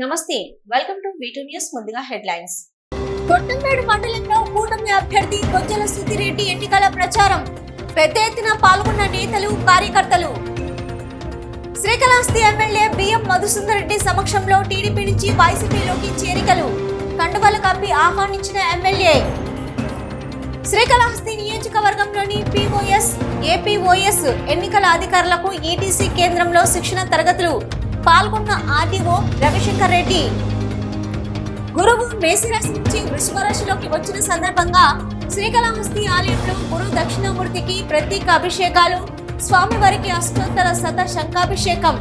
నమస్తే welcome to V two news ముందుగా headlines Kottampedu మండలంలో కూటమి అభ్యర్థి బొజ్జల సుధిరెడ్డి ఎన్నికల ప్రచారం. పెద్ద ఎత్తున పాల్గొన్న నేతలు కార్యకర్తలు. Srikalahasti MLA B M Madhusundar Reddy సమక్షంలో టీడీపీ నుంచి వైసీపీలోకి చేరికలు. కండువలు కప్పి ఆహ్వానించిన ఎమ్మెల్యే. శ్రీకాళహస్తి నియోజకవర్గంలోని పిఓఎస్ ఏపీఓఎస్ ఎన్నికల అధికారులకు ఈటీసీ కేంద్రంలో శిక్షణ తరగతులు. పాల్గొన్న ఆర్డీఓ రవిశంకర్ రెడ్డి. గురువు మేషరాశి నుంచి వృషభ రాశిలోకి వచ్చిన సందర్భంగా శ్రీకాళహస్తి ఆలయంలో గురు దక్షిణామూర్తికి ప్రత్యేక అభిషేకాలు స్వామివారికి అష్టోత్తర శత శంఖాభిషేకం.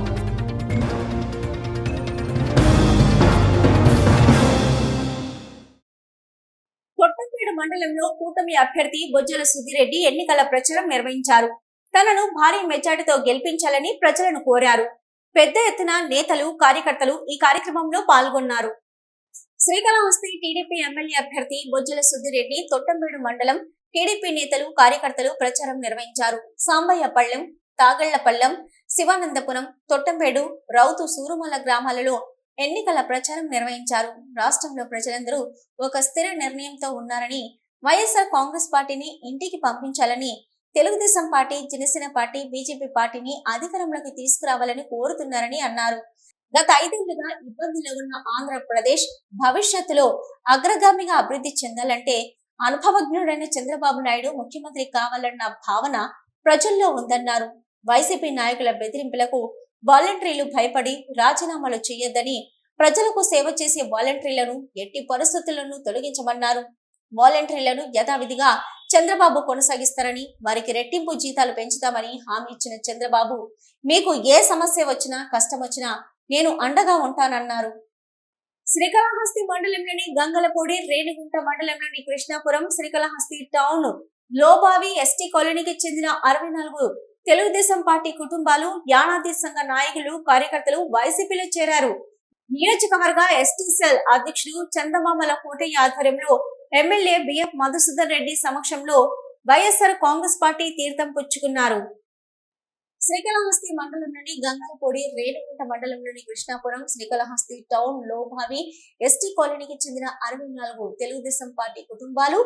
మండలంలో కూటమి అభ్యర్థి బొజ్జల సుధిరెడ్డి ఎన్నికల ప్రచారం నిర్వహించారు. తనను భారీ మెజార్టీతో గెలిపించాలని ప్రజలను కోరారు. పెద్ద ఎత్తున నేతలు కార్యకర్తలు ఈ కార్యక్రమంలో పాల్గొన్నారు. శ్రీకాళహస్తి టీడీపీ ఎమ్మెల్యే అభ్యర్థి బొజ్జల సుద్దిరెడ్డి తొట్టంబేడు మండలం టీడీపీ నేతలు కార్యకర్తలు ప్రచారం నిర్వహించారు. సాంబయ్యపల్లెం తాగళ్ళపల్లెం శివానందపురం తొట్టంబేడు రౌతు సూరుమల గ్రామాలలో ఎన్నికల ప్రచారం నిర్వహించారు. రాష్ట్రంలో ప్రజలందరూ ఒక స్థిర నిర్ణయంతో ఉన్నారని వైఎస్ఆర్ కాంగ్రెస్ పార్టీని ఇంటికి పంపించాలని Telugu Desam party Janasena party BJP పార్టీని అధికారంలోకి తీసుకురావాలని కోరుతున్నారని అన్నారు. గత ఐదేళ్ళుగా ఇబ్బందులు ఉన్న ఆంధ్రప్రదేశ్ భవిష్యత్తులో అగ్రగామిగా అభివృద్ధి చెందాలంటే అనుభవజ్ఞుడైన చంద్రబాబు నాయుడు ముఖ్యమంత్రి కావాలన్న భావన ప్రజల్లో ఉందన్నారు. వైసీపీ నాయకుల బెదిరింపులకు వాలంటీర్లు భయపడి రాజీనామాలు చేయొద్దని ప్రజలకు సేవ చేసే వాలంటీర్లను ఎట్టి పరిస్థితులను తొలగించమన్నారు. వాలంటీర్లను యథావిధిగా చంద్రబాబు కొనసాగిస్తారని వారికి రెట్టింపు జీతాలు పెంచుతామని హామీ ఇచ్చిన చంద్రబాబు మీకు ఏ సమస్య వచ్చినా కష్టం వచ్చినా నేను అండగా ఉంటానన్నారు. శ్రీకాళహస్తి మండలంలోని గంగలపూడి రేణిగుంట మండలంలోని కృష్ణాపురం శ్రీకాళహస్తి టౌన్ లోబావి ఎస్టీ కాలనీకి చెందిన అరవై నాలుగు తెలుగుదేశం పార్టీ కుటుంబాలు యానాది సంఘ నాయకులు కార్యకర్తలు వైసీపీలో చేరారు. నియోజకవర్గ ఎస్టీ సెల్ అధ్యక్షుడు చందమామల కోటయ్య ఆధ్వర్యంలో ఎమ్మెల్యే బిఎఫ్ మధుసూదన్ రెడ్డి సమక్షంలో వైఎస్ఆర్ కాంగ్రెస్ పార్టీ తీర్థం పుచ్చుకున్నారు. శ్రీకాళహస్తి మండలంలోని గంగాలపూడి మండలం మండలంలోని కృష్ణాపురం శ్రీకాళహస్తి టౌన్ లోభావి ఎస్టీ కాలనీకి చెందిన అరవై నాలుగు తెలుగుదేశం పార్టీ కుటుంబాలు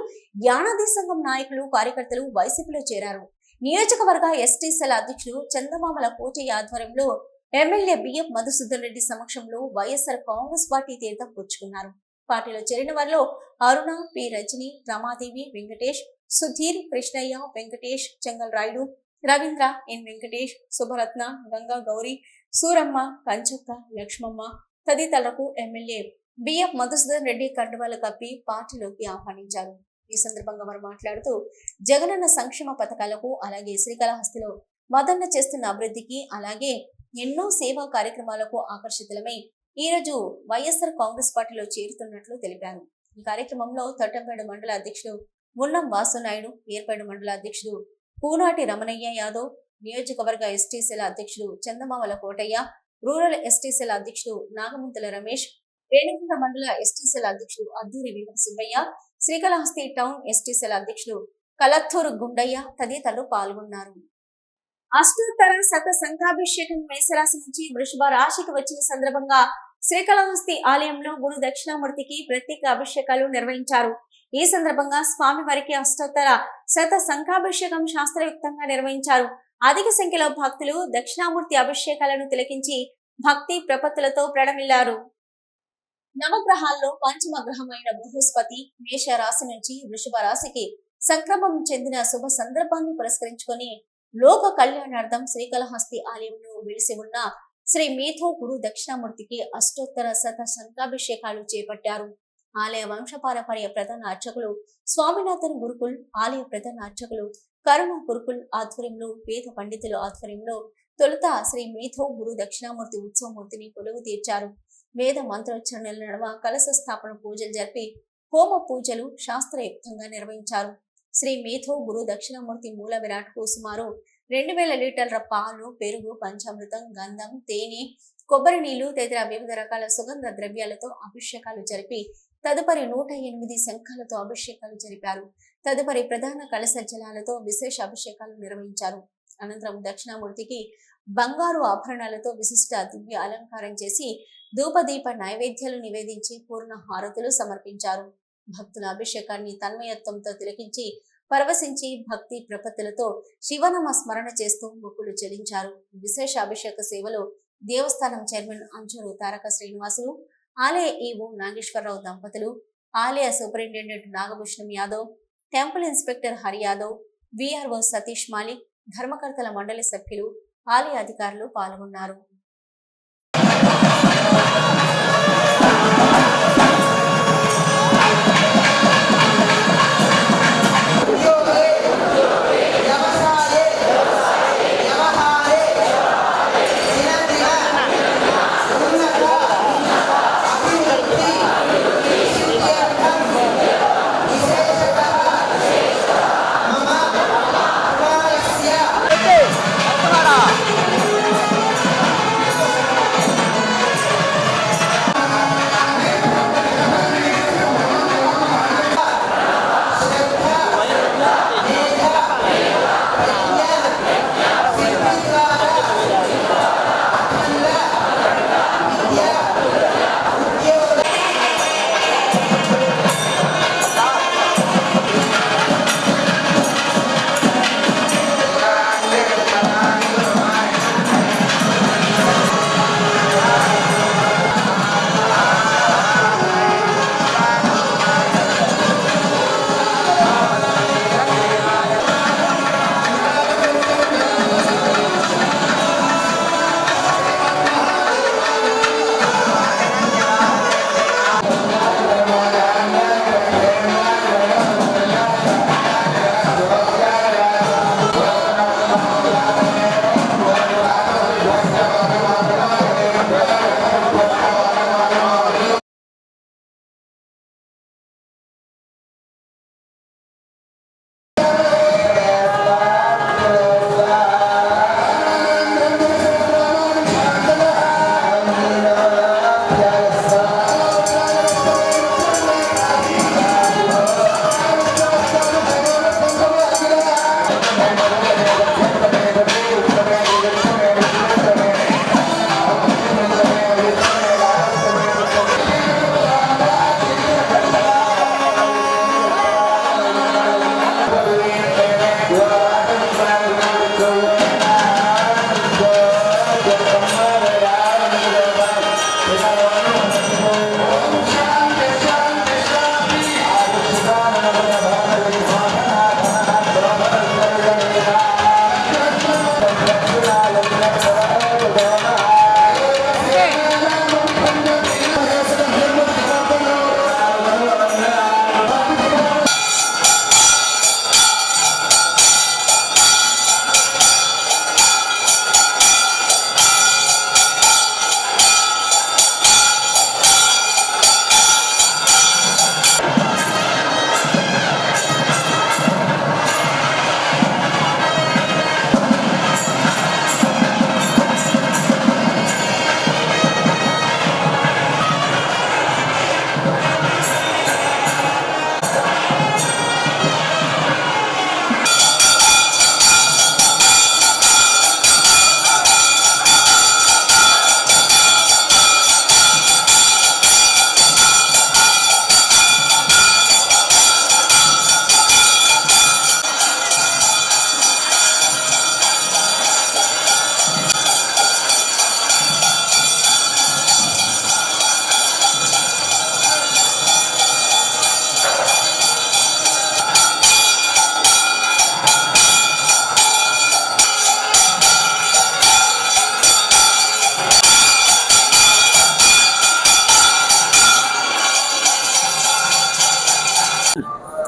యానాది సంఘం నాయకులు కార్యకర్తలు వైసీపీలో చేరారు. నియోజకవర్గ ఎస్టీ సెల్ అధ్యక్షుడు చందమామల కోటయ్య ఆధ్వర్యంలో ఎమ్మెల్యే బిఎఫ్ మధుసూదన్ రెడ్డి సమక్షంలో వైఎస్ఆర్ కాంగ్రెస్ పార్టీ తీర్థం పుచ్చుకున్నారు. పార్టీలో చేరిన వారిలో అరుణ పి. రజని రమాదేవి వెంకటేష్ సుధీర్ కృష్ణయ్య వెంకటేష్ చెంగల్ రాయుడు రవీంద్ర ఎన్. వెంకటేష్ శుభరత్న గంగా గౌరి సూరమ్మ కంచక్క లక్ష్మమ్మ తదితరులకు ఎమ్మెల్యే బిఎఫ్ మధుసూదన్ రెడ్డి కండువాలు కప్పి పార్టీలోకి ఆహ్వానించారు. ఈ సందర్భంగా వారు మాట్లాడుతూ జగనన్న సంక్షేమ పథకాలకు అలాగే శ్రీకాళహస్తిలో మదన్న చేస్తున్న అభివృద్ధికి అలాగే ఎన్నో సేవా కార్యక్రమాలకు ఆకర్షితులమై ఈ రోజు వైఎస్ఆర్ కాంగ్రెస్ పార్టీలో చేరుతున్నట్లు తెలిపారు. ఈ కార్యక్రమంలో తొట్టంపేడు మండల అధ్యక్షుడు మున్నం వాసునాయుడు ఏర్పేడు మండల అధ్యక్షుడు పూనాటి రమణయ్య యాదవ్ నియోజకవర్గ ఎస్టీసీల అధ్యక్షుడు చందమామల కోటయ్య రూరల్ ఎస్టీసీల అధ్యక్షుడు నాగముంతల రమేష్ రేణిగుంట మండల ఎస్టీసీల అధ్యక్షుడు అద్దూరి వీర సుబ్బయ్య శ్రీకాళహస్తి టౌన్ ఎస్టీసీల అధ్యక్షుడు కలత్తూరు గుండయ్య తదితరులు పాల్గొన్నారు. అష్టోత్తర శత సంఘాభిషేకం మేషరాశి నుంచి వృషభ రాశికి వచ్చిన సందర్భంగా శ్రీకాళహస్తి ఆలయంలో గురు దక్షిణామూర్తికి ప్రత్యేక అభిషేకాలు నిర్వహించారు. ఈ సందర్భంగా స్వామివారికి అష్టోత్తర శత సంఘాభిషేకం శాస్త్రయుక్తంగా నిర్వహించారు. అధిక సంఖ్యలో భక్తులు దక్షిణామూర్తి అభిషేకాలను తిలకించి భక్తి ప్రపత్తులతో ప్రణమిల్లారు. నవగ్రహాల్లో పంచమ గ్రహమైన బృహస్పతి మేష రాశి నుంచి వృషభ రాశికి సంక్రమం చెందిన శుభ సందర్భాన్ని పురస్కరించుకొని లోక కళ్యాణార్థం శ్రీకాళహస్తి ఆలయంలో వెలిసి ఉన్న శ్రీ మేథో గురు దక్షిణామూర్తికి అష్టోత్తర శత శంఖాభిషేకాలు చేపట్టారు. ఆలయ వంశపారపర్య ప్రధాన అర్చకులు స్వామినాథన్ గురుకుల్ ఆలయ ప్రధాన అర్చకులు కరుణ గురుకుల్ ఆధ్వర్యంలో వేద పండితుల ఆధ్వర్యంలో తొలుత శ్రీ మేధో గురు దక్షిణామూర్తి ఉత్సవమూర్తిని కొలువు తీర్చారు. వేద మంత్రోచ్చరణల నడవ కలశ స్థాపన పూజలు జరిపి హోమ పూజలు శాస్త్రయుక్తంగా నిర్వహించారు. శ్రీ మేథో గురు దక్షిణామూర్తి మూల విరాట్కు సుమారు రెండు వేల లీటర్ల పాలు పెరుగు పంచామృతం గంధం తేనె కొబ్బరి నీళ్ళు తదితర వివిధ రకాల సుగంధ ద్రవ్యాలతో అభిషేకాలు జరిపి తదుపరి నూట ఎనిమిది శంఖాలతో అభిషేకాలు జరిపారు. తదుపరి ప్రధాన కలశ జలాలతో విశేష అభిషేకాలు నిర్వహించారు. అనంతరం దక్షిణామూర్తికి బంగారు ఆభరణాలతో విశిష్ట దివ్య అలంకారం చేసి ధూపదీప నైవేద్యాలు నివేదించి పూర్ణ హారతులు సమర్పించారు. భక్తుల అభిషేకాన్ని తన్మయత్వంతో తిలకించి పరవశించి భక్తి ప్రపత్తులతో శివనామ స్మరణ చేస్తూ మొక్కులు చెల్లించారు. విశేష అభిషేక సేవలో దేవస్థానం చైర్మన్ అంచూరు తారక శ్రీనివాసులు ఆలయ ఈవో నాగేశ్వరరావు దంపతులు ఆలయ superintendent Nagabhushanam Yadav temple inspector Hari Yadav VRO Satish Malik ధర్మకర్తల మండలి సభ్యులు ఆలయ అధికారులు పాల్గొన్నారు.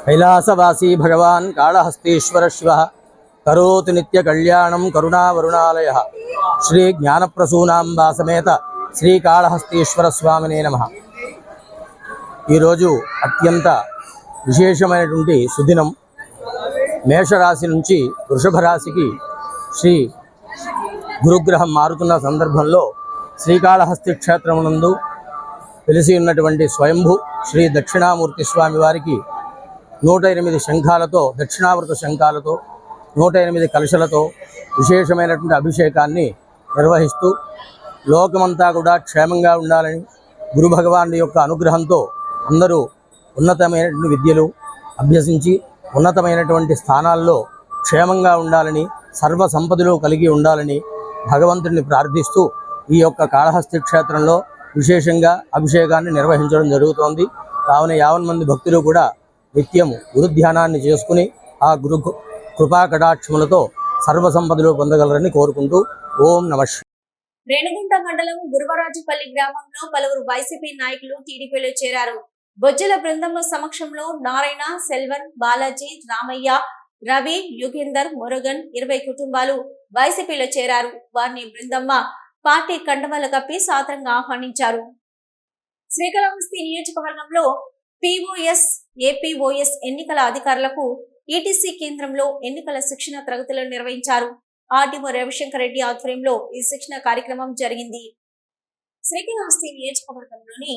కైలాసవాసీ భగవాన్ కాళహస్తీశ్వర శివ. కరోతు నిత్య కళ్యాణం కరుణావరుణాలయ. శ్రీ జ్ఞానప్రసూనాంబా సమేత శ్రీకాళహస్తీశ్వర స్వామినే నమ. ఈరోజు అత్యంత విశేషమైనటువంటి సుదినం. మేషరాశి నుంచి వృషభ రాశికి శ్రీ గురుగ్రహం మారుతున్న సందర్భంలో శ్రీకాళహస్తి క్షేత్రమునందు వెలిసి ఉన్నటువంటి స్వయంభు శ్రీ దక్షిణామూర్తి స్వామి వారికి నూట ఎనిమిది శంఖాలతో దక్షిణావృత శంఖాలతో నూట ఎనిమిది కలశలతో విశేషమైనటువంటి అభిషేకాన్ని నిర్వహిస్తూ లోకమంతా కూడా క్షేమంగా ఉండాలని గురు భగవాను యొక్క అనుగ్రహంతో అందరూ ఉన్నతమైనటువంటి విద్యలు అభ్యసించి ఉన్నతమైనటువంటి స్థానాల్లో క్షేమంగా ఉండాలని సర్వ సంపదలు కలిగి ఉండాలని భగవంతుడిని ప్రార్థిస్తూ ఈ యొక్క కాళహస్తి క్షేత్రంలో విశేషంగా అభిషేకాన్ని నిర్వహించడం జరుగుతోంది. కావున యావన్ మంది భక్తులు కూడా నిత్యము గురు ధ్యానాన్ని చేసుకుని ఆ గురు కృపా కటాక్షములతో సర్వ సంపదలు పొందగలరని కోరుకుంటూ ఓం నమ రేణుగుంట మండలం గురువరాజుపల్లి గ్రామంలో పలువురు వైసీపీ నాయకులు టీడీపీలో చేరారు. బొజ్జల బృందంలో సమక్షంలో నారాయణ సెల్వన్ బాలాజీ రామయ్య రవి యుగేందర్ మురుగన్ ఇరవై కుటుంబాలు వైసీపీలో చేరారు. వారిని బృందమ్మ పార్టీ కండవాల కప్పి సాదరంగా ఆహ్వానించారు. శ్రీకాళహస్తి నియోజకవర్గంలో పిఓఎస్ ఏపీఓఎస్ ఎన్నికల అధికారులకు ఈటీసీ కేంద్రంలో ఎన్నికల శిక్షణ తరగతులు నిర్వహించారు. ఆర్డీఓ రవిశంకర్ రెడ్డి ఆధ్వర్యంలో ఈ శిక్షణ కార్యక్రమం జరిగింది. శ్రీకాళహస్తి నియోజకవర్గంలోని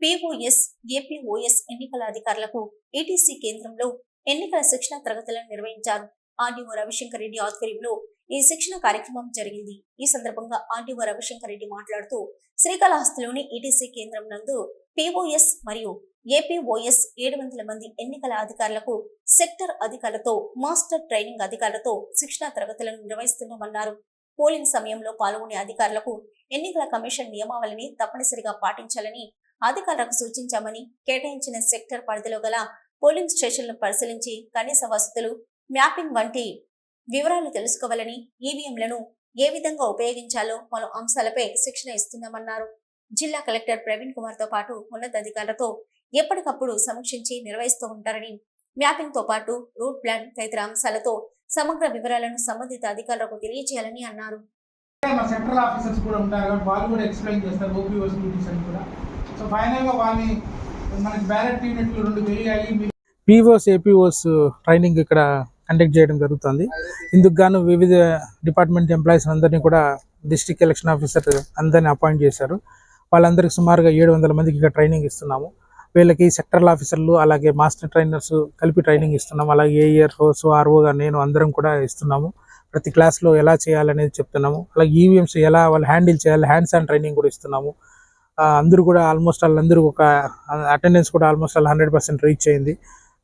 పిఓఎస్ ఏపీఓఎస్ ఎన్నికల అధికారులకు ఈటీసీ కేంద్రంలో ఎన్నికల శిక్షణ తరగతులను నిర్వహించారు. ఆర్డీఓ రవిశంకర్ రెడ్డి ఆధ్వర్యంలో ఈ శిక్షణ కార్యక్రమం జరిగింది. ఈ సందర్భంగా ఆర్డీఓ రవిశంకర్ రెడ్డి మాట్లాడుతూ శ్రీకాళహస్తిలోని ఈటీసీ కేంద్రం నందు పిఓఎస్ మరియు ఏపీఓఎస్ ఏడు వందల మంది ఎన్నికల అధికారులకు సెక్టర్ అధికారులతో మాస్టర్ ట్రైనింగ్ అధికారులతో శిక్షణా తరగతులను నిర్వహిస్తున్నామన్నారు. పోలింగ్ సమయంలో పాల్గొనే అధికారులకు ఎన్నికల కమిషన్ నియమావళిని తప్పనిసరిగా పాటించాలని అధికారులకు సూచించామని కేటాయించిన సెక్టర్ పరిధిలో గల పోలింగ్ స్టేషన్లను పరిశీలించి కనీస వసతులు మ్యాపింగ్ వంటి వివరాలు తెలుసుకోవాలని ఈవీఎంలను ఏ విధంగా ఉపయోగించాలో పలు అంశాలపై శిక్షణ ఇస్తున్నామన్నారు. జిల్లా కలెక్టర్ ప్రవీణ్ కుమార్తో పాటు ఉన్నతాధికారులతో ఎప్పటికప్పుడు సమీక్షించి నిర్వహిస్తూ ఉంటారని మ్యాపింగ్తో పాటు రూట్ ప్లాన్ తదితర అంశాలతో సమగ్ర వివరాలను సంబంధిత అధికారులకు తెలియజేయాలని అన్నారు. మా సెంట్రల్ ఆఫీసర్స్ కూడా ఉంటారు వాళ్ళు కూడా ఎక్స్ప్లెయిన్ చేస్తారు ఓపీఓస్ డ్యూటీస్ అని కూడా. సో ఫైనల్గా వాళ్ళని మనకి బ్యాలెట్ యూనిట్లు రెండు పీఓస్ ఏపీఓస్ ట్రైనింగ్ ఇక్కడ కండక్ట్ చేయడం జరుగుతుంది. ఇందుకు గాను వివిధ డిపార్ట్మెంట్ ఎంప్లాయీస్ అందరినీ కూడా డిస్ట్రిక్ట్ ఎలక్షన్ ఆఫీసర్ అందరినీ అపాయింట్ చేశారు. వాళ్ళందరికీ సుమారుగా ఏడు వందల మందికి ఇక్కడ ట్రైనింగ్ ఇస్తున్నాము. వీళ్ళకి సెక్టరల్ ఆఫీసర్లు అలాగే మాస్టర్ ట్రైనర్స్ కలిపి ట్రైనింగ్ ఇస్తున్నాము అలాగే ఏఈఆర్ హోస్ ఆర్ఓగా నేను అందరం కూడా ఇస్తున్నాము. ప్రతి క్లాస్లో ఎలా చేయాలనేది చెప్తున్నాము. అలాగే ఈవీఎంస్ ఎలా వాళ్ళు హ్యాండిల్ చేయాలి హ్యాండ్స్ ఆన్ ట్రైనింగ్ కూడా ఇస్తున్నాము. అందరూ కూడా ఆల్మోస్ట్ వాళ్ళందరూ ఒక అటెండెన్స్ కూడా almost all hundred percent reach అయింది.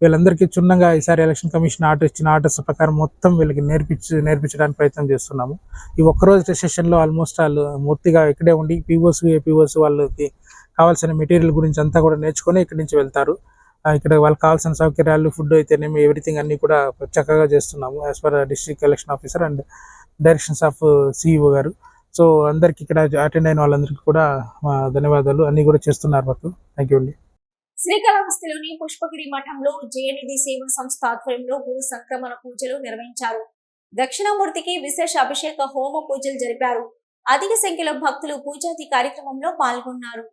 వీళ్ళందరికీ చున్నంగా ఈసారి ఎలక్షన్ కమిషన్ ఆర్డర్ ఇచ్చిన ఆర్డర్స్ ప్రకారం మొత్తం వీళ్ళకి నేర్పించి నేర్పించడానికి ప్రయత్నం చేస్తున్నాము. ఈ ఒక్కరోజు సెషన్లో ఆల్మోస్ట్ వాళ్ళు మూర్తిగా ఇక్కడే ఉండి పీఓస్ ఏపీఓస్ వాళ్ళకి కావాల్సిన మెటీరియల్ గురించి అంతా కూడా నేర్చుకొని ఇక్కడి నుంచి వెళ్తారు. ఇక్కడ వాళ్ళకి కావాల్సిన సౌకర్యాలు ఫుడ్ అయితేనేమి ఎవ్రీథింగ్ అన్ని కూడా చక్కగా చేస్తున్నాము as per district election officer and directions of CEO గారు. సో అందరికి ఇక్కడ అటెండ్ అయిన వాళ్ళందరికీ కూడా ధన్యవాదాలు. అన్నీ కూడా చేస్తున్నారు మాకు. థ్యాంక్ యూ అండి. శ్రీకాళహస్తిలోని పుష్పగిరి మఠంలో జయనిధి సేవా సంస్థ ఆధ్వర్యంలో గురు సంక్రమణ పూజలు నిర్వహించారు. దక్షిణామూర్తికి విశేష అభిషేక హోమ పూజలు జరిపారు. అధిక సంఖ్యలో భక్తులు పూజాది కార్యక్రమంలో పాల్గొన్నారు.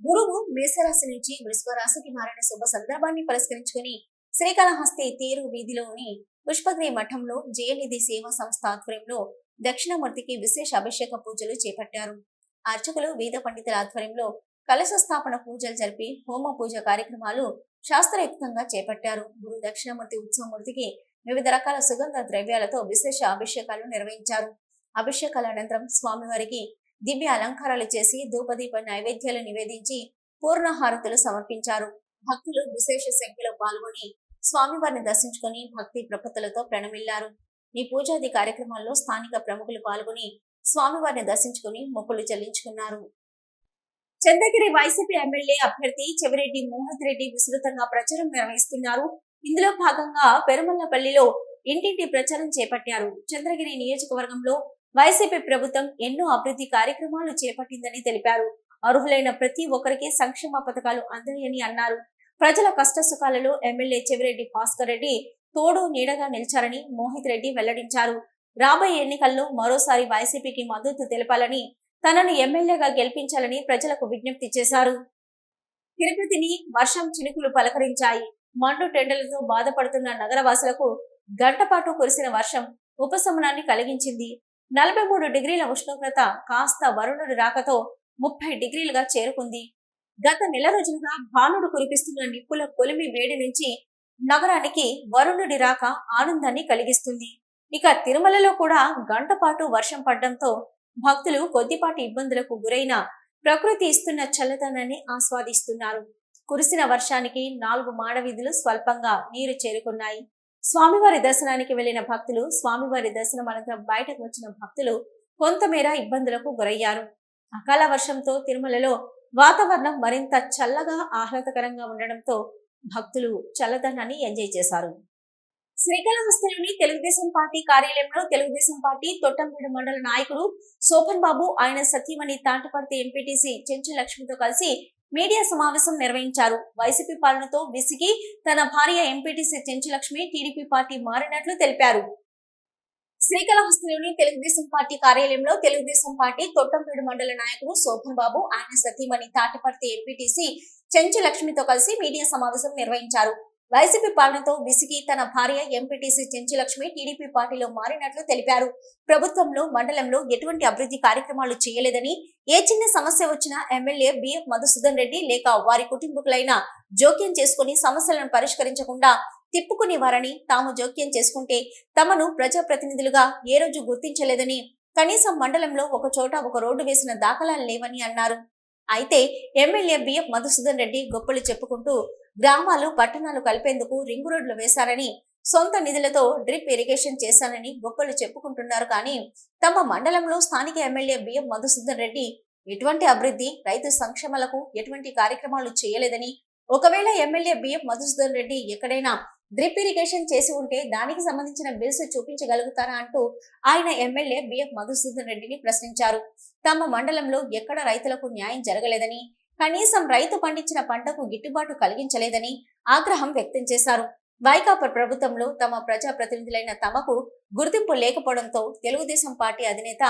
గురువు మేషరాశి నుంచి వృషభ రాశికి మారిన శుభ సందర్భాన్ని పురస్కరించుకుని శ్రీకాళహస్తి తీరు వీధిలోని పుష్పగిరి మఠంలో జయనిధి సేవా సంస్థ ఆధ్వర్యంలో దక్షిణమూర్తికి విశేష అభిషేక పూజలు చేపట్టారు. అర్చకులు వేద పండితుల ఆధ్వర్యంలో కలశ స్థాపన పూజలు జరిపి హోమ పూజ కార్యక్రమాలు శాస్త్రయుక్తంగా చేపట్టారు. గురు దక్షిణామూర్తి ఉత్సవమూర్తికి వివిధ రకాల సుగంధ ద్రవ్యాలతో విశేష అభిషేకాలు నిర్వహించారు. అభిషేకాల అనంతరం స్వామివారికి దివ్య అలంకారాలు చేసి ధూపదీప నైవేద్యాలు నివేదించి పూర్ణహారతులు సమర్పించారు. భక్తులు విశేష సంఖ్యలో పాల్గొని స్వామివారిని దర్శించుకొని భక్తి ప్రపత్తులతో ప్రణమిల్లారు. ఈ పూజాది కార్యక్రమాల్లో స్థానిక ప్రముఖులు పాల్గొని స్వామివారిని దర్శించుకుని మొక్కులు చెల్లించుకున్నారు. చంద్రగిరి వైసీపీ ఎమ్మెల్యే అభ్యర్థి చెవిరెడ్డి మోహిత్ రెడ్డి విస్తృతంగా ప్రచారం నిర్వహిస్తున్నారు. ఇందులో భాగంగా పెరుమల్లపల్లిలో ఇంటింటి ప్రచారం చేపట్టారు. చంద్రగిరి నియోజకవర్గంలో వైసీపీ ప్రభుత్వం ఎన్నో అభివృద్ధి కార్యక్రమాలు చేపట్టిందని తెలిపారు. అర్హులైన ప్రతి ఒక్కరికి సంక్షేమ పథకాలు అందాయని అన్నారు. ప్రజల కష్ట సుఖాలలో ఎమ్మెల్యే చెవిరెడ్డి భాస్కర్ రెడ్డి తోడు నీడగా నిలిచారని మోహిత్ రెడ్డి వెల్లడించారు. రాబోయే ఎన్నికల్లో మరోసారి వైసీపీకి మద్దతు తెలపాలని తనను ఎమ్మెల్యేగా గెలిపించాలని ప్రజలకు విజ్ఞప్తి చేశారు. తిరుపతిని వర్షం చినుకులు పలకరించాయి. మండు టెండలతో బాధపడుతున్న నగరవాసులకు గంటపాటు కురిసిన వర్షం ఉపశమనాన్ని కలిగించింది. నలభై మూడు డిగ్రీల ఉష్ణోగ్రత కాస్త వరుణుడి రాకతో ముప్పై డిగ్రీలుగా చేరుకుంది. గత నెల రోజులుగా భానుడు కురిపిస్తున్న నిప్పుల కొలిమి వేడి నుంచి నగరానికి వరుణుడి రాక ఆనందాన్ని కలిగిస్తుంది. ఇక తిరుమలలో కూడా గంటపాటు వర్షం పడడంతో భక్తులు కొద్దిపాటి ఇబ్బందులకు గురైన ప్రకృతి ఇస్తున్న చల్లదనాన్ని ఆస్వాదిస్తున్నారు. కురిసిన వర్షానికి నాలుగు మాడవీధులు స్వల్పంగా నీరు చేరుకున్నాయి. స్వామివారి దర్శనానికి వెళ్ళిన భక్తులు స్వామివారి దర్శనం అనంతరం బయటకు వచ్చిన భక్తులు కొంతమేర ఇబ్బందులకు గురయ్యారు. అకాల వర్షంతో తిరుమలలో వాతావరణం మరింత చల్లగా ఆహ్లాదకరంగా ఉండడంతో భక్తులు చల్లదనాన్ని ఎంజాయ్ చేశారు. శ్రీకాళహస్తిలోని తెలుగుదేశం పార్టీ కార్యాలయంలో తెలుగుదేశం పార్టీ తొట్టంపేడు మండల నాయకుడు శోభన్ బాబు ఆయన సతీమణి తాంటపర్తి ఎంపీటీసీ చెంచు లక్ష్మితో కలిసి మీడియా సమావేశం నిర్వహించారు. వైసీపీ పాలనతో విసిగి తన భార్య MPTC Chenchu Lakshmi TDP party మారినట్లు తెలిపారు. శ్రీకాళహస్తిలోని తెలుగుదేశం పార్టీ కార్యాలయంలో తెలుగుదేశం పార్టీ తొట్టంపేడు మండల నాయకుడు శోభన్ బాబు ఆయన సతీమణి తాటిపర్తి ఎంపీటీసీ చెంచు లక్ష్మితో కలిసి మీడియా సమావేశం నిర్వహించారు. వైసీపీ పాలనతో విసిగి తన భార్య ఎంపీటీసీ చెంచులక్ష్మి టీడీపీ పార్టీలో మారినట్లు తెలిపారు. ప్రభుత్వంలో మండలంలో ఎటువంటి అభివృద్ధి కార్యక్రమాలు చేయలేదని ఏ చిన్న సమస్య వచ్చినా ఎమ్మెల్యే బిఎఫ్ మధుసూదన్ రెడ్డి లేక వారి కుటుంబకులైన జోక్యం చేసుకుని సమస్యలను పరిష్కరించకుండా తిప్పుకునేవారని తాము జోక్యం చేసుకుంటే తమను ప్రజాప్రతినిధులుగా ఏ రోజు గుర్తించలేదని కనీసం మండలంలో ఒక చోట ఒక రోడ్డు వేసిన దాఖలాలు లేవని అన్నారు. అయితే ఎమ్మెల్యే బిఎఫ్ మధుసూదన్ రెడ్డి గొప్పలు చెప్పుకుంటూ గ్రామాలు పట్టణాలు కలిపేందుకు రింగు రోడ్లు వేశారని సొంత నిధులతో డ్రిప్ ఇరిగేషన్ చేశానని గొప్పలు చెప్పుకుంటున్నారు కానీ తమ మండలంలో స్థానిక ఎమ్మెల్యే బిఎం మధుసూదన్ రెడ్డి ఎటువంటి అభివృద్ధి రైతు సంక్షేమాలకు ఎటువంటి కార్యక్రమాలు చేయలేదని ఒకవేళ ఎమ్మెల్యే బిఎం మధుసూదన్ రెడ్డి ఎక్కడైనా డ్రిప్ ఇరిగేషన్ చేసి ఉంటే దానికి సంబంధించిన బిల్స్ చూపించగలుగుతారా అంటూ ఆయన ఎమ్మెల్యే బిఎఫ్ మధుసూదన్ రెడ్డిని ప్రశ్నించారు. తమ మండలంలో ఎక్కడ రైతులకు న్యాయం జరగలేదని కనీసం రైతు పండించిన పంటకు గిట్టుబాటు కలిగించలేదని ఆగ్రహం వ్యక్తం చేశారు. వైకాపా ప్రభుత్వంలో తమ ప్రజా ప్రతినిధులైన తమకు గుర్తింపు లేకపోవడంతో తెలుగుదేశం పార్టీ అధినేత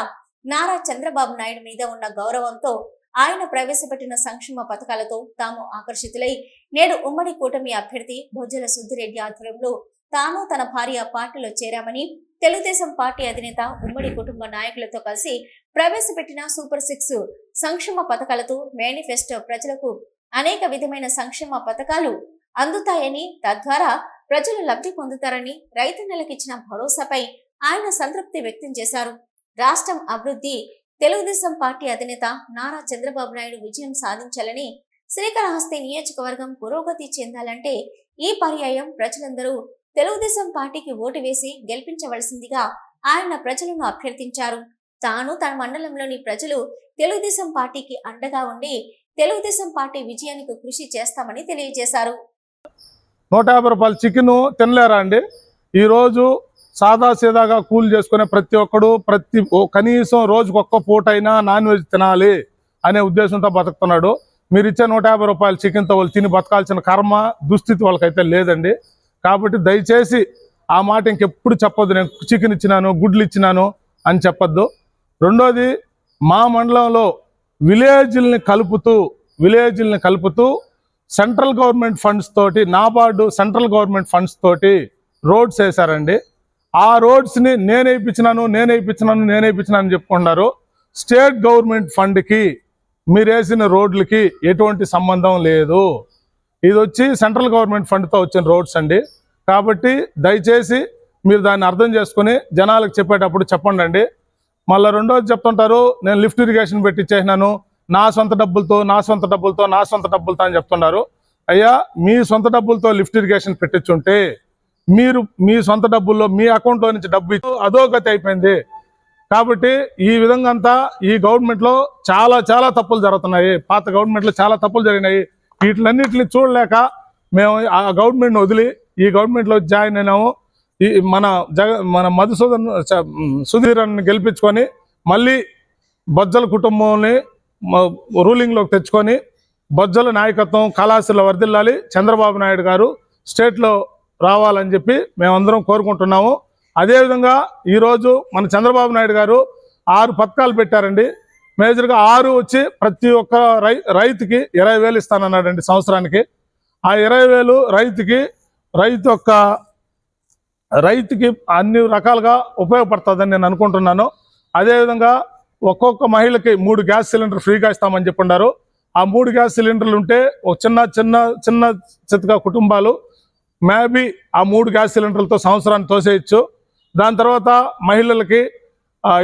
నారా చంద్రబాబు నాయుడు మీద ఉన్న గౌరవంతో ఆయన ప్రవేశపెట్టిన సంక్షేమ పథకాలతో తాము ఆకర్షితులై నేడు ఉమ్మడి కూటమి అభ్యర్థి భోజన సుద్దిరెడ్డి ఆధ్వర్యంలో తాను తన భార్య పార్టీలో చేరామని తెలుగుదేశం పార్టీ అధినేత ఉమ్మడి కుటుంబ నాయకులతో కలిసి ప్రవేశపెట్టిన సూపర్ సిక్స్ సంక్షేమ పథకాలతో మేనిఫెస్టో ప్రజలకు అనేక విధమైన సంక్షేమ పథకాలు అందుతాయని తద్వారా ప్రజలు లబ్ధి పొందుతారని రైతన్నలకిచ్చిన భరోసాపై ఆయన సంతృప్తి వ్యక్తం చేశారు. రాష్ట్రం అభివృద్ధి తెలుగుదేశం పార్టీ అధినేత నారా చంద్రబాబు నాయుడు విజయం సాధించాలని శ్రీకాళహస్తి నియోజకవర్గం పురోగతి చెందాలంటే ఈ పర్యాయం ప్రజలందరూ తెలుగుదేశం పార్టీకి ఓటు వేసి గెలిపించవలసిందిగా ఆయన ప్రజలను అభ్యర్థించారు. తాను తన మండలంలోని ప్రజలు తెలుగుదేశం పార్టీకి అండగా ఉండి తెలుగుదేశం పార్టీ విజయానికి కృషి చేస్తామని తెలియజేశారు. నూట యాభై రూపాయల చికెన్ తినలేరా అండి? ఈరోజు సాదా సీదాగా కూలి చేసుకునే ప్రతి ఒక్కడు ప్రతి కనీసం రోజుకు ఒక్క పూట అయినా నాన్ వెజ్ తినాలి అనే ఉద్దేశంతో బతుకుతున్నాడు. మీరు ఇచ్చే నూట యాభై రూపాయల చికెన్తో వాళ్ళు తిని బతకాల్సిన కర్మ దుస్థితి వాళ్ళకైతే లేదండి. కాబట్టి దయచేసి ఆ మాట ఇంకెప్పుడు చెప్పొద్దు. నేను చికెన్ ఇచ్చినాను గుడ్లు ఇచ్చినాను అని చెప్పొద్దు. రెండోది మా మండలంలో విలేజ్ల్ని కలుపుతూ విలేజ్ల్ని కలుపుతూ సెంట్రల్ గవర్నమెంట్ ఫండ్స్ తోటి నాబార్డు సెంట్రల్ గవర్నమెంట్ ఫండ్స్ తోటి రోడ్స్ వేశారండి. ఆ రోడ్స్ని నేను ఇప్పించినాను నేను ఇప్పించినాను నేను వేయించినాను చెప్పుకున్నారు స్టేట్ గవర్నమెంట్ ఫండ్కి మీరు వేసిన రోడ్లకి ఎటువంటి సంబంధం లేదు. ఇది వచ్చి సెంట్రల్ గవర్నమెంట్ ఫండ్తో వచ్చిన రోడ్స్ అండి. కాబట్టి దయచేసి మీరు దాన్ని అర్థం చేసుకుని జనాలకు చెప్పేటప్పుడు చెప్పండి అండి మళ్ళీ రెండోది చెప్తుంటారు నేను లిఫ్ట్ ఇరిగేషన్ పెట్టించేసినాను నా సొంత డబ్బులతో నా సొంత డబ్బులతో నా సొంత డబ్బులతో అని చెప్తున్నారు అయ్యా మీ సొంత డబ్బులతో లిఫ్ట్ ఇరిగేషన్ పెట్టించుంటే మీరు మీ సొంత డబ్బుల్లో మీ అకౌంట్లో నుంచి డబ్బు ఇచ్చి అధోగతి అయిపోయింది. కాబట్టి ఈ విధంగా అంతా ఈ గవర్నమెంట్లో చాలా చాలా తప్పులు జరుగుతున్నాయి. పాత గవర్నమెంట్లో చాలా తప్పులు జరిగినాయి. వీటిలన్నిటిని చూడలేక మేము ఆ గవర్నమెంట్ని వదిలి ఈ గవర్నమెంట్లో జాయిన్ అయినాము. ఈ మన జగ మన మధుసూదన్ చ- సుధీరన్ని గెలిపించుకొని మళ్ళీ బొజ్జల కుటుంబంని రూలింగ్లోకి తెచ్చుకొని బొజ్జల నాయకత్వం కళాశాల వర్దిల్లాలి చంద్రబాబు నాయుడు గారు స్టేట్లో రావాలని చెప్పి మేమందరం కోరుకుంటున్నాము. అదేవిధంగా ఈరోజు మన చంద్రబాబు నాయుడు గారు ఆరు పథకాలు పెట్టారండి. మేజర్గా ఆరు వచ్చి ప్రతి ఒక్క రై రైతుకి ఇరవై వేలు ఇస్తానన్నాడండి సంవత్సరానికి. ఆ ఇరవై వేలు రైతుకి రైతు యొక్క రైతుకి అన్ని రకాలుగా ఉపయోగపడుతుందని నేను అనుకుంటున్నాను. అదేవిధంగా ఒక్కొక్క మహిళకి మూడు గ్యాస్ సిలిండర్ ఫ్రీగా ఇస్తామని చెప్పున్నారు ఆ మూడు గ్యాస్ సిలిండర్లు ఉంటే ఒక చిన్న చిన్న చిన్న చిత్తగా కుటుంబాలు మేబీ ఆ మూడు గ్యాస్ సిలిండర్లతో సంవత్సరాన్ని తోసేయచ్చు. దాని తర్వాత మహిళలకి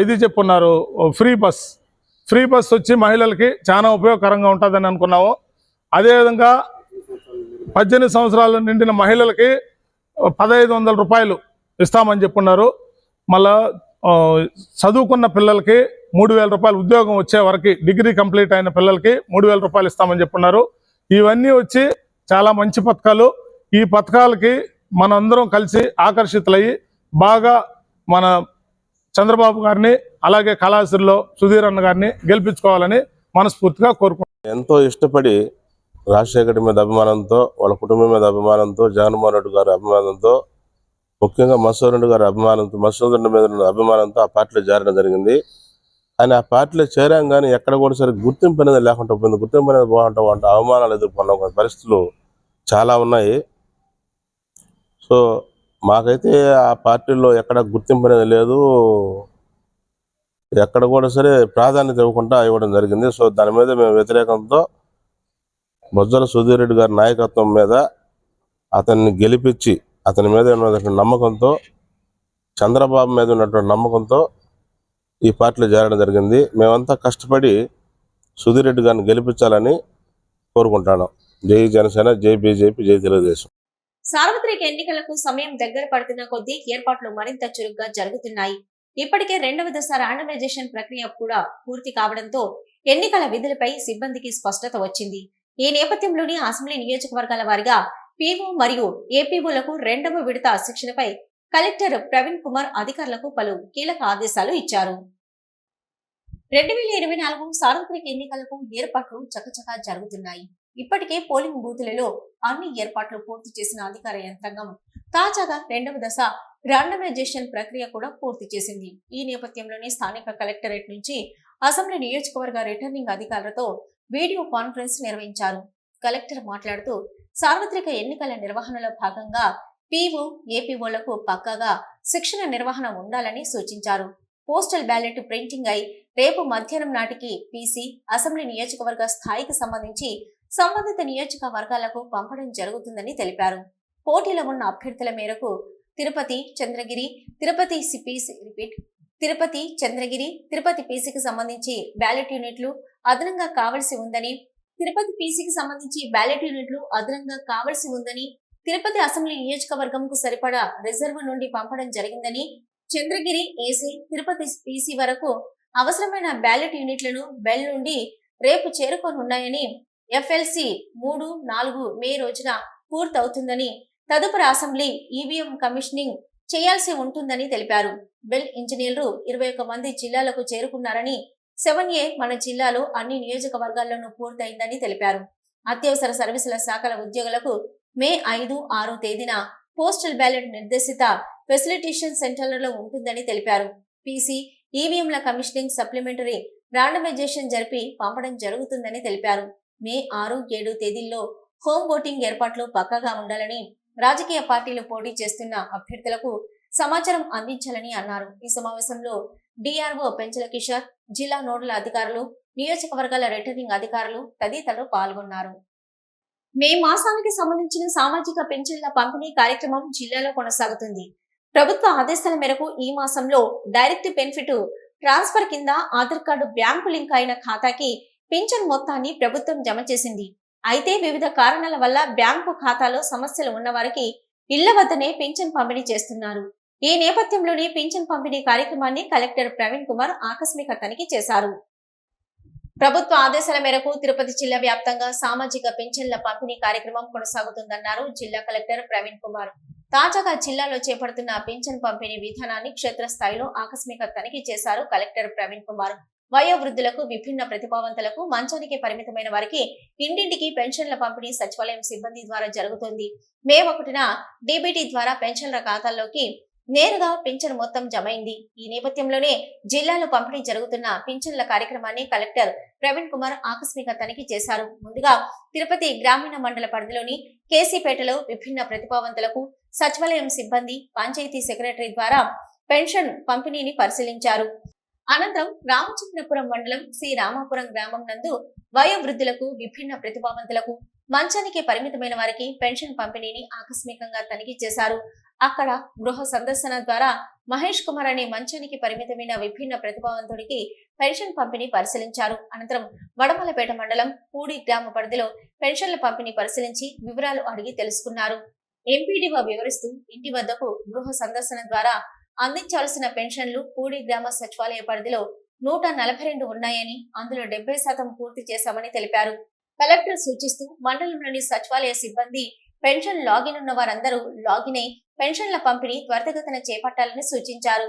ఇది చెప్పున్నారు ఫ్రీ బస్. ఫ్రీ బస్ వచ్చి మహిళలకి చాలా ఉపయోగకరంగా ఉంటుందని అనుకున్నాము అదేవిధంగా పద్దెనిమిది సంవత్సరాలు నిండిన మహిళలకి పదహైదు వందల రూపాయలు ఇస్తామని చెప్పున్నారు. మళ్ళా చదువుకున్న పిల్లలకి మూడు వేల రూపాయలు ఉద్యోగం వచ్చే వరకు డిగ్రీ కంప్లీట్ అయిన పిల్లలకి మూడు వేల రూపాయలు ఇస్తామని చెప్పున్నారు. ఇవన్నీ వచ్చి చాలా మంచి పథకాలు. ఈ పథకాలకి మనందరం కలిసి ఆకర్షితులయ్యి బాగా మన చంద్రబాబు గారిని అలాగే కళాశ్రీలో సుధీర్ అన్న గారిని గెలిపించుకోవాలని మనస్ఫూర్తిగా కోరుకుంటున్నాను ఎంతో ఇష్టపడి రాజశేఖర్ మీద అభిమానంతో వాళ్ళ కుటుంబం మీద అభిమానంతో జగన్మోహన్ రెడ్డి గారి అభిమానంతో ముఖ్యంగా మత్స్యరెడ్డి గారి అభిమానంతో మత్స్యరెడ్డి మీద అభిమానంతో ఆ పార్టీలో చేరడం జరిగింది. కానీ ఆ పార్టీలో చేరాం కానీ ఎక్కడ కూడా సరే గుర్తింపు అనేది లేకుండా పోయింది. గుర్తింపు అనేది బాగుంటా అంటే అవమానాలు ఎదుర్కొన్న పరిస్థితులు చాలా ఉన్నాయి. సో మాకైతే ఆ పార్టీలో ఎక్కడ గుర్తింపు అనేది లేదు. ఎక్కడ కూడా సరే ప్రాధాన్యత ఇవ్వకుండా ఇవ్వడం జరిగింది. సో దాని మీద మేము వ్యతిరేకంతో బొజ్జల సుధీర్ రెడ్డి గారి నాయకత్వం మీద అతన్ని గెలిపించి అతని మీద ఉన్నటువంటి నమ్మకంతో చంద్రబాబు మీద ఉన్నటువంటి నమ్మకంతో ఈ పార్టీలో చేరడం జరిగింది. మేమంతా కష్టపడి సుధీర్ రెడ్డి గారిని గెలిపించాలని కోరుకుంటాను జై జనసేన జై బీజేపీ జై తెలుగుదేశం. సార్వత్రిక ఎన్నికలకు సమయం దగ్గర పడుతున్న కొద్దీ ఏర్పాట్లు మరింత చురుగ్గా జరుగుతున్నాయి. ఇప్పటికే రెండవ దశ ర్యాండమైజేషన్ ప్రక్రియ కూడా పూర్తి కావడంతో ఎన్నికల విధులపై సిబ్బందికి స్పష్టత వచ్చింది. ఈ నేపథ్యంలోని అసెంబ్లీ నియోజకవర్గాల వారిగా పీఓ మరియు ఏపీఓలకు రెండవ విడత శిక్షణపై కలెక్టర్ ప్రవీణ్ కుమార్ అధికారులకు పలు కీలక ఆదేశాలు ఇచ్చారు. రెండు వేల ఇరవై నాలుగు సార్వత్రిక ఎన్నికలకు ఏర్పాట్లు చకచకా జరుగుతున్నాయి. ఇప్పటికే పోలింగ్ బూతులలో అన్ని ఏర్పాట్లు పూర్తి చేసిన అధికార యంత్రాంగం తాజాగా రెండవ దశ ర్యాండమైజేషన్ ప్రక్రియ కూడా పూర్తి చేసింది. ఈ నేపథ్యంలోనే స్థానిక కలెక్టరేట్ నుంచి అసెంబ్లీ నియోజకవర్గ రిటర్నింగ్ అధికారులతో వీడియో కాన్ఫరెన్స్ నిర్వహించారు. కలెక్టర్ మాట్లాడుతూ సార్వత్రిక ఎన్నికల నిర్వహణలో భాగంగా పీఓ ఏపీఓలకు పక్కాగా శిక్షణ నిర్వహణ ఉండాలని సూచించారు. పోస్టల్ బ్యాలెట్ ప్రింటింగ్ అయి రేపు మధ్యాహ్నం నాటికి పీసీ అసెంబ్లీ నియోజకవర్గ స్థాయికి సంబంధించి సంబంధిత నియోజకవర్గాలకు పంపడం జరుగుతుందని తెలిపారు. పోటీలో ఉన్న అభ్యర్థుల మేరకు తిరుపతి చంద్రగిరి తిరుపతి సిపిసి రిపీట్ తిరుపతి చంద్రగిరి తిరుపతి పీసీకి సంబంధించి బ్యాలెట్ యూనిట్లు అదనంగా కావలసి ఉందని తిరుపతి పీసీకి సంబంధించి బ్యాలెట్ యూనిట్లు అదనంగా కావలసి ఉందని తిరుపతి అసెంబ్లీ నియోజకవర్గంకు సరిపడా రిజర్వ్ నుండి పంపడం జరిగిందని చంద్రగిరి ఏసీ తిరుపతి పీసీ వరకు అవసరమైన బ్యాలెట్ యూనిట్లను బెల్ నుండి రేపు చేరుకోనున్నాయని ఎఫ్ఎల్సి మూడు నాలుగు మే రోజున పూర్తవుతుందని తదుపరి అసెంబ్లీ ఈవీఎం కమిషనింగ్ చేయాల్సి ఉంటుందని తెలిపారు. బెల్ ఇంజనీర్లు ఇరవై ఒక్క మంది జిల్లాలకు చేరుకున్నారని సెవెన్ ఏ మన జిల్లాలో అన్ని నియోజకవర్గాల్లోనూ పూర్తయిందని తెలిపారు. అత్యవసర సర్వీసుల శాఖల ఉద్యోగులకు మే ఐదు ఆరు తేదీన పోస్టల్ బ్యాలెట్ నిర్దేశిత ఫెసిలిటేషన్ సెంటర్లలో ఉంటుందని తెలిపారు. పీసీ ఈవీఎంల కమిషనింగ్ సప్లిమెంటరీ రాండమైజేషన్ జరిపి పంపడం జరుగుతుందని తెలిపారు. మే ఆరు ఏడు తేదీల్లో హోమ్ ఓటింగ్ ఏర్పాట్లు పక్కాగా ఉండాలని రాజకీయ పార్టీలు పోటీ చేస్తున్న అభ్యర్థులకు సమాచారం అందించాలని అన్నారు. ఈ సమావేశంలో డిఆర్ఓ పెంచల కిషోర్ జిల్లా నోడల్ అధికారులు నియోజకవర్గాల రిటర్నింగ్ అధికారులు తదితరులు పాల్గొన్నారు. మే మాసానికి సంబంధించిన సామాజిక పెన్షన్ల పంపిణీ కార్యక్రమం జిల్లాలో కొనసాగుతుంది. ప్రభుత్వ ఆదేశాల మేరకు ఈ మాసంలో డైరెక్ట్ బెనిఫిట్ ట్రాన్స్ఫర్ కింద ఆధార్ కార్డు బ్యాంకు లింక్ అయిన ఖాతాకి పింఛన్ మొత్తాన్ని ప్రభుత్వం జమ చేసింది. అయితే వివిధ కారణాల వల్ల బ్యాంకు ఖాతాలో సమస్యలు ఉన్న వారికి ఇళ్ళ వద్దనే పింఛన్ పంపిణీ చేస్తున్నారు. ఈ నేపథ్యంలోనే పింఛన్ పంపిణీ కార్యక్రమాన్ని కలెక్టర్ ప్రవీణ్ కుమార్ ఆకస్మిక తనిఖీ చేశారు. ప్రభుత్వ ఆదేశాల మేరకు తిరుపతి జిల్లా వ్యాప్తంగా సామాజిక పింఛన్ల పంపిణీ కార్యక్రమం కొనసాగుతుందన్నారు జిల్లా కలెక్టర్ ప్రవీణ్ కుమార్. తాజాగా జిల్లాలో చేపడుతున్న పింఛన్ పంపిణీ విధానాన్ని క్షేత్రస్థాయిలో ఆకస్మిక తనిఖీ చేశారు కలెక్టర్ ప్రవీణ్ కుమార్. వయోవృద్ధులకు విభిన్న ప్రతిభావంతులకు మంచానికి పరిమితమైన వారికి ఇంటింటికి పెన్షన్ల పంపిణీ సచివాలయం సిబ్బంది ద్వారా జరుగుతుంది. మే ఒకటిన డీబీటీ ద్వారా పెన్షన్ల ఖాతాల్లోకి నేరుగా పింఛన్ మొత్తం జమైంది. ఈ నేపథ్యంలోనే జిల్లాలో పంపిణీ జరుగుతున్న పింఛన్ల కార్యక్రమాన్ని కలెక్టర్ ప్రవీణ్ కుమార్ ఆకస్మిక తనిఖీ చేశారు. ముందుగా తిరుపతి గ్రామీణ మండల పరిధిలోని కేసీపేటలో విభిన్న ప్రతిభావంతులకు సచివాలయం సిబ్బంది పంచాయతీ సెక్రటరీ ద్వారా పెన్షన్ పంపిణీని పరిశీలించారు. అనంతరం రామచంద్రపురం మండలం శ్రీ రామాపురం గ్రామం నందు వయోవృద్ధులకు విభిన్న ప్రతిభావంతులకు మంచానికి పరిమితమైన వారికి పెన్షన్ పంపిణీని ఆకస్మికంగా తనిఖీ చేశారు. అక్కడ గృహ సందర్శన ద్వారా మహేష్ కుమార్ అనే మంచానికి పరిమితమైన విభిన్న ప్రతిభావంతుడికి పెన్షన్ పంపిణీ పరిశీలించారు. అనంతరం వడమలపేట మండలం పూడి గ్రామ పరిధిలో పెన్షన్ల పంపిణీ పరిశీలించి వివరాలు అడిగి తెలుసుకున్నారు. ఎంపీడీఓ వివరిస్తూ ఇంటి వద్దకు గృహ సందర్శన ద్వారా అందించాల్సిన పెన్షన్లు పూడి గ్రామ సచివాలయ పరిధిలో నూట నలభై రెండు ఉన్నాయని అందులో డెబ్బై శాతం పూర్తి చేశామని తెలిపారు. కలెక్టర్ సూచిస్తూ మండలంలోని సచివాలయ సిబ్బంది పెన్షన్ లాగిన్ ఉన్న వారందరూ లాగిన్ అయి పెన్షన్ల పంపిణీ త్వరితగతిన చేపట్టాలని సూచించారు.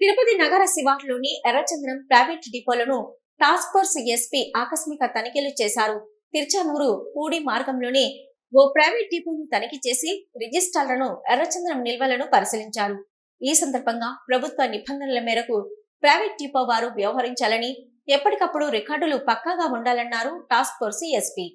తిరుపతి నగర శివార్లోని ఎర్రచంద్రం ప్రైవేట్ డిపోలను టాస్క్ ఫోర్స్ ఎస్పీ ఆకస్మిక తనిఖీలు చేశారు. తిరుచానూరు పూడి మార్గంలోని ఓ ప్రైవేట్ డిపోను తనిఖీ చేసి రిజిస్టార్లను ఎర్రచంద్రం నిల్వలను పరిశీలించారు. ఈ సందర్భంగా ప్రభుత్వ నిబంధనల మేరకు ప్రైవేట్ డిపో వారు వ్యవహరించాలని ఎప్పటికప్పుడు రికార్డులు పక్కాగా ఉండాలన్నారు టాస్క్ ఫోర్స్ ఎస్పీ.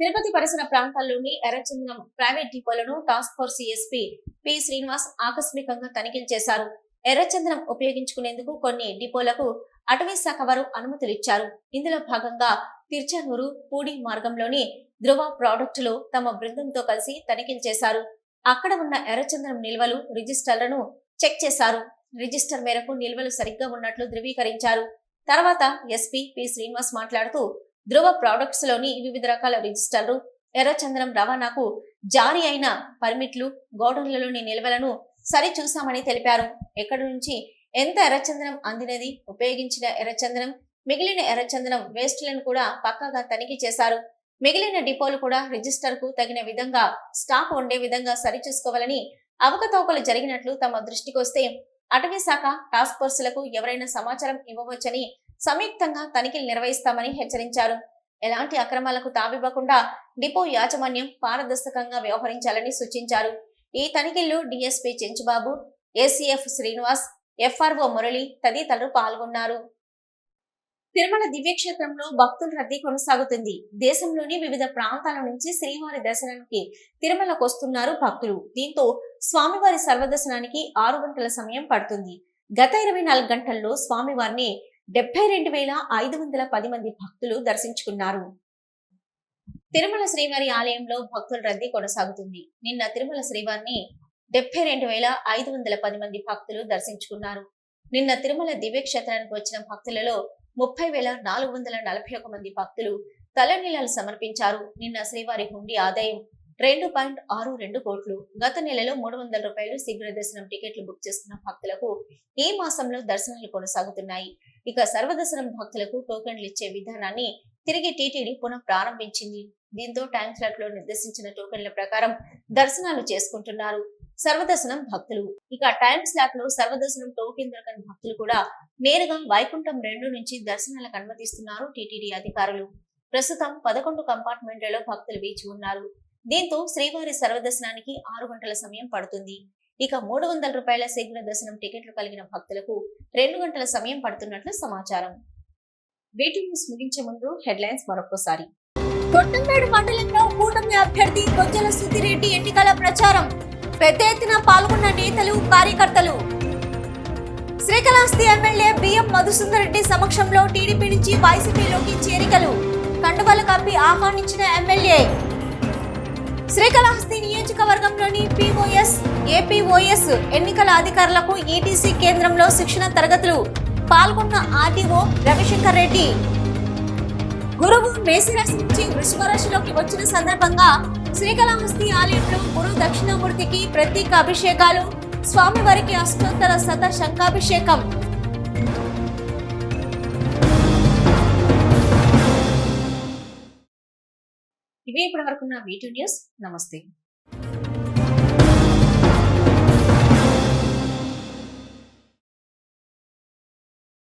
తిరుపతి పరిసర ప్రాంతాల్లోని ఎర్రచందనం private డిపోలను task force SP P Srinivas ఆకస్మికంగా తనిఖీలు చేశారు. ఎర్రచందనం ఉపయోగించుకునేందుకు కొన్ని డిపోలకు అటవీ శాఖ వారు అనుమతులు ఇచ్చారు ఇందులో భాగంగా తిరుచానూరు పూడి మార్గంలోని ధృవ ప్రాడక్టులు తమ బృందంతో కలిసి తనిఖీలు చేశారు. అక్కడ ఉన్న ఎర్రచందనం నిల్వలు రిజిస్టర్లను చెక్ చేశారు. రిజిస్టర్ మేరకు నిల్వలు సరిగ్గా ఉన్నట్లు ధృవీకరించారు. తర్వాత ఎస్పీ పి శ్రీనివాస్ మాట్లాడుతూ ధృవ ప్రొడక్ట్స్లోని వివిధ రకాల రిజిస్టర్లు ఎర్రచంద్రం రవాణాకు జారీ అయిన పర్మిట్లు గోడౌన్లలోని నిల్వలను సరిచూశామని తెలిపారు. ఎక్కడి నుంచి ఎంత ఎర్రచందనం అందినది ఉపయోగించిన ఎర్రచందనం మిగిలిన ఎర్రచందనం వేస్టులను కూడా పక్కాగా తనిఖీ చేశారు. మిగిలిన డిపోలు కూడా రిజిస్టర్కు తగిన విధంగా స్టాక్ ఉండే విధంగా సరిచూసుకోవాలని అవకతవకలు జరిగినట్లు తమ దృష్టికొస్తే అటవీ శాఖ టాస్క్ ఫోర్సులకు ఎవరైనా సమాచారం ఇవ్వవచ్చని సంయుక్తంగా తనిఖీలు నిర్వహిస్తామని హెచ్చరించారు. ఎలాంటి అక్రమాలకు తావివ్వకుండా డిపో యాజమాన్యం పారదర్శకంగా వ్యవహరించాలని సూచించారు. ఈ తనిఖీల్లో DSP Chenchubabu ACF Srinivas FRO Murali తదితరులు పాల్గొన్నారు. తిరుమల దివ్యక్షేత్రంలో భక్తుల రద్దీ కొనసాగుతుంది. దేశంలోని వివిధ ప్రాంతాల నుంచి శ్రీవారి దర్శనానికి తిరుమలకు వస్తున్నారు భక్తులు. దీంతో స్వామివారి సర్వదర్శనానికి ఆరు గంటల సమయం పడుతుంది. గత ఇరవై నాలుగు గంటల్లో స్వామివారిని డెబ్బై రెండు వేల ఐదు వందల పది మంది భక్తులు దర్శించుకున్నారు. తిరుమల శ్రీవారి ఆలయంలో భక్తుల రద్దీ కొనసాగుతుంది. నిన్న తిరుమల శ్రీవారిని డెబ్బై రెండు వేల ఐదు వందల పది మంది భక్తులు దర్శించుకున్నారు. నిన్న తిరుమల దివ్యక్షేత్రానికి వచ్చిన భక్తులలో ముప్పై వేల నాలుగు వందల నలభై ఒక మంది భక్తులు తలనీలాలు సమర్పించారు. నిన్న శ్రీవారి హుండీ ఆదాయం రెండు పాయింట్ ఆరు రెండు కోట్లు. గత నెలలో మూడు వందల రూపాయలు శీఘ్ర దర్శనం టికెట్లు బుక్ చేసుకున్న భక్తులకు ఈ మాసంలో దర్శనాలు కొనసాగుతున్నాయి. ఇక సర్వదర్శనం భక్తులకు టోకెన్లు ఇచ్చే విధానాన్ని తిరిగి టీటీడీ పునః ప్రారంభించింది. దీంతో టైం స్లాట్లో నిర్దేశించిన టోకెన్ల ప్రకారం దర్శనాలు చేసుకుంటున్నారు. సర్వదర్శనం భక్తులు. ఇక టైం స్లాట్లో సర్వదర్శనం టోకెన్ దొరకని భక్తులు కూడా నేరుగా వైకుంఠం రెండు నుంచి దర్శనాలకు అనుమతిస్తున్నారు టీటీడీ అధికారులు. ప్రస్తుతం పదకొండు కంపార్ట్మెంట్లలో భక్తులు వేచి ఉన్నారు. దీంతో శ్రీవారి సర్వదర్శనానికి ఆరు గంటల సమయం పడుతుంది. ఇక మూడు వందల రూపాయల శీఘ్ర దర్శనం టికెట్లు కలిగిన భక్తులకు రెండు గంటల సమయం పడుతున్నట్లు సమాచారం. వీటి న్యూస్ ముగించే ముందు హెడ్లైన్స్ మరొకసారి కొట్టంపేడు మండలంలో కూటమి అభ్యర్థి బొజ్జల సుద్దిరెడ్డి ఎన్నికల ప్రచారం. పెద్ద ఎత్తున పాల్గొన్న నేతలు కార్యకర్తలు. Srikalahasti MLA B M Madhusundar Reddy సమక్షంలో టీడీపీ నుంచి వైసీపీలోకి చేరికలు. కండువలు కప్పి ఆహ్వానించిన ఎమ్మెల్యే. శ్రీకాళహస్తి నియోజకవర్గంలోని పిఓఎస్ ఏపీఓఎస్ ఎన్నికల అధికారులకు ఈటీసీ కేంద్రంలో శిక్షణ తరగతులు. పాల్గొన్న ఆర్డీఓ రవిశంకర్ రెడ్డి. గురువు మేషరాశి నుంచి వృషభ రాశిలోకి వచ్చిన సందర్భంగా శ్రీకాళహస్తి ఆలయంలో గురు దక్షిణామూర్తికి ప్రత్యేక అభిషేకాలు స్వామివారికి అష్టోత్తర శత శంఖాభిషేకం. ఇవే ఇప్పటి వరకున్న వీటి న్యూస్ నమస్తే.